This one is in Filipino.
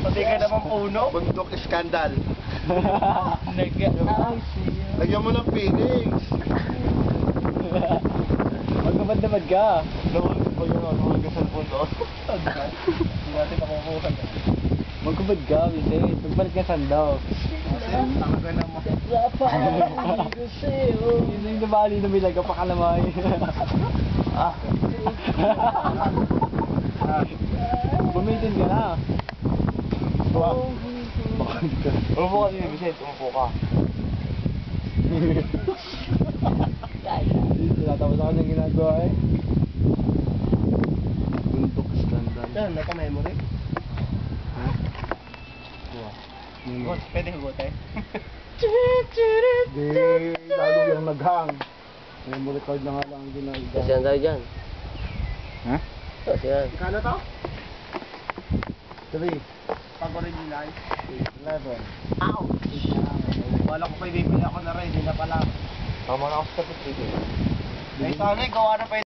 Pati ka naman puno. Bundok Iskandal. Lagyan mo ng Phoenix. Magkabad-dabad ka. Nawag ko yun, nawag ka sa puno. Hindi natin makukuha. Magkabad ka, Vincent. Magbalik ka sandaw. Tanga naman. Yun yung nabali na bilag ka pakalamay. Ah. Bumitin ka na. Umupo ka din, Vicente. Umupo ka. Tinatapos ako ng ginagawa eh. Bundok Iskandal. Yan, naka-memory. Hmm. Boss, pwede hugot eh. Di, lalo yung naghang. Memory card na nga lang ang ginagawa. Kasihan tayo dyan. Ha? Kasihan. Kano to? 3, Pag original. 11. Ow! Wala ko pa ibibili ako na rin, hindi na pala. Tama na ako sa pagkikita. Eh, sana gawa na pa